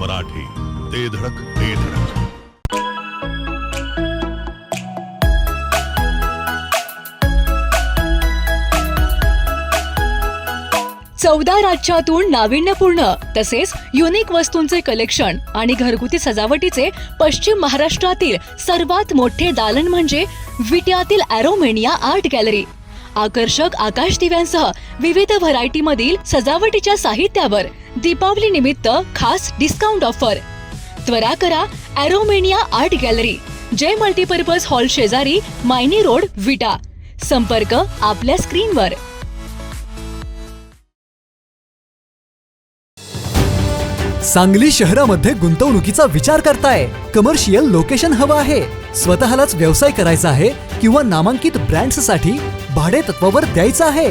मराठी. ते धडक ते धडक. चौदा राज्यातून नाविन्यपूर्ण तसेच युनिक वस्तूंचे कलेक्शन आणि घरगुती सजावटीचे पश्चिम महाराष्ट्रातील सर्वात मोठे दालन म्हणजे विट्यातील अॅरोमेनिया आर्ट गॅलरी आकर्षक आकाश दिव्यांसह विविध व्हरायटीमधील सजावटीच्या साहित्यावर दीपावली निमित्त खास डिस्काउंट ऑफर त्वरा करा अॅरोमेनिया art gallery Jai multipurpose hall शेजारी मायनी रोड विटा. संपर्क आपल्या स्क्रीनवर. सांगली शहरामध्ये गुंतवणुकीचा विचार करताय. कमर्शियल लोकेशन हवं आहे. स्वतःलाच व्यवसाय करायचा आहे किंवा नामांकित ब्रँड्ससाठी भाडे तत्वावर द्यायचं आहे.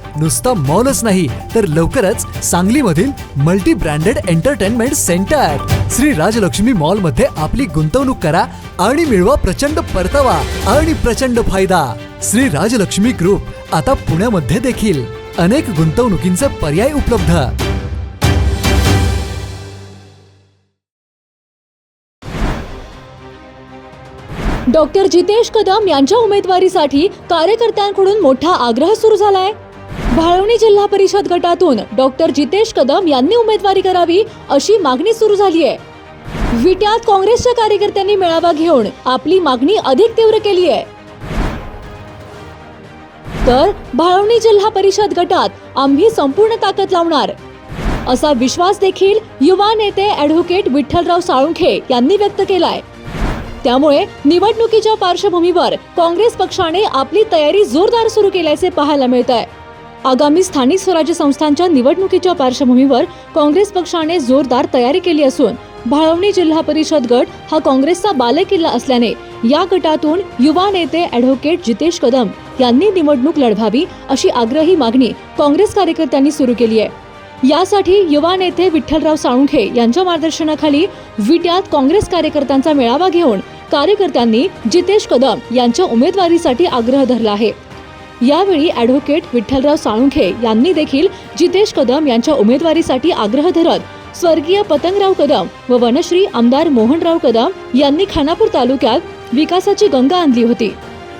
नुसता मॉलच नाही तर लवकरच सांगलीमधील multi branded entertainment centre Shri Rajlakshmi मॉलमध्ये आपली गुंतवणूक करा आणि मिळवा प्रचंड परतावा आणि प्रचंड फायदा. श्री राजलक्ष्मी ग्रुप आता पुण्यामध्ये देखील अनेक गुंतवणुकींचे पर्याय उपलब्ध. डॉक्टर जितेश कदम यांच्या उमेदवारीसाठी कार्यकर्त्यांकडून मोठा आग्रह सुरू झालाय. भाळवणी जिल्हा परिषद गटातून डॉक्टर जितेश कदम यांनी उमेदवारी करावी अशी मागणी सुरू झाली आहे. विट्यात काँग्रेसच्या कार्यकर्त्यांनी मेळावा घेऊन आपली मागणी अधिक तीव्र केली आहे. तर भाळवणी जिल्हा परिषद गटात आम्ही संपूर्ण ताकद लावणार. असा विश्वास देखील युवा नेते ॲडव्होकेट विठ्ठलराव साळुंखे यांनी व्यक्त केलाय. त्यामुळे निवडणुकीच्या पार्श्वभूमीवर काँग्रेस पक्षाने आपली तयारी जोरदार सुरू केल्याचे पाहायला मिळत आहे आगामी स्थानिक स्वराज्य संस्थांच्या निवडणुकीच्या पार्श्वभूमीवर काँग्रेस पक्षाने जोरदार तयारी केली असून भाळवणी जिल्हा परिषद गट हा काँग्रेसचा बालेकिल्ला असल्याने या गटातून युवा नेते ॲडव्होकेट जितेश कदम यांनी निवडणूक लढवावी अशी आग्रही मागणी काँग्रेस कार्यकर्त्यांनी सुरू केली आहे. यासाठी युवा नेते विठ्ठलराव साळुंखे यांच्या मार्गदर्शनाखाली विट्यात काँग्रेस कार्यकर्त्यांचा मेळावा घेऊन कार्यकर्त्यांनी जितेश कदम यांच्या उमेदवारीसाठी आग्रह धरला आहे. यावेळी ॲडव्होकेट विठ्ठलराव साळुंखे यांनी देखील जितेश कदम यांच्या उमेदवारीसाठी आग्रह धरत स्वर्गीय पतंगराव कदम व वनश्री आमदार मोहनराव कदम यांनी खानापूर तालुक्यात विकासाची गंगा आणली होती.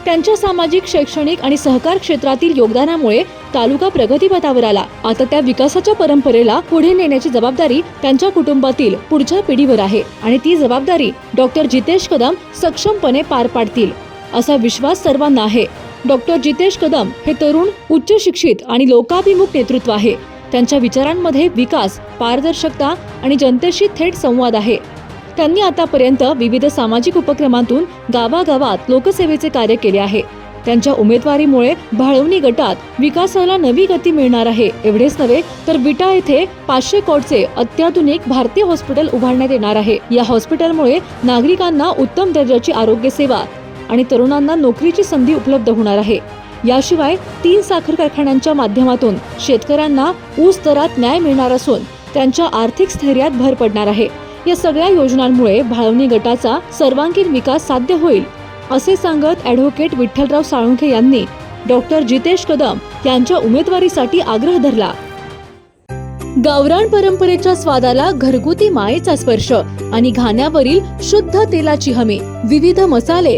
त्यांच्या सामाजिक शैक्षणिक आणि सहकार क्षेत्रातील योगदानामुळे तालुका प्रगतीपथावर आला. आता त्या विकासाच्या परंपरेला पुढे नेण्याची जबाबदारी त्यांच्या कुटुंबातील पुढच्या पिढीवर आहे आणि ती जबाबदारी डॉक्टर जितेश कदम सक्षमपणे पार पाडतील असा विश्वास सर्वांना आहे. डॉक्टर जितेश कदम हे तरुण उच्च शिक्षित आणि लोकाभिमुख नेतृत्व आहे. त्यांच्या विचारांमध्ये विकास पारदर्शकता आणि जनतेशी थेट संवाद आहे. त्यांनी आतापर्यंत विविध सामाजिक उपक्रमांतून गावागावात लोकसेवेचे कार्य केले आहे. त्यांच्या उमेदवारीमुळे भाळवणी गटात विकासाला नवी गती मिळणार आहे. एवढेच नव्हे तर विटा येथे पाचशे कोटचे अत्याधुनिक भारतीय हॉस्पिटल उभारण्यात येणार आहे. या हॉस्पिटलमुळे नागरिकांना उत्तम दर्जाची आरोग्य सेवा आणि तरुणांना नोकरीची संधी उपलब्ध होणार आहे. याशिवाय तीन साखर कारखान्यांच्या माध्यमातून शेतकऱ्यांना ऊस दरात न्याय मिळणार असून त्यांच्या आर्थिक स्थैर्यात भर पडणार आहे. या सगळ्या योजनांमुळे भाळवणी गटाचा सर्वांगीण विकास साध्य होईल असे सांगत ॲडव्होकेट विठ्ठलराव साळुंखे यांनी डॉक्टर जितेश कदम यांच्या उमेदवारीसाठी आग्रह धरला. गावरान परंपरेच्या स्वादाला घरगुती मायेचा स्पर्श आणि घाण्यावरील शुद्ध तेलाची हमी विविध मसाले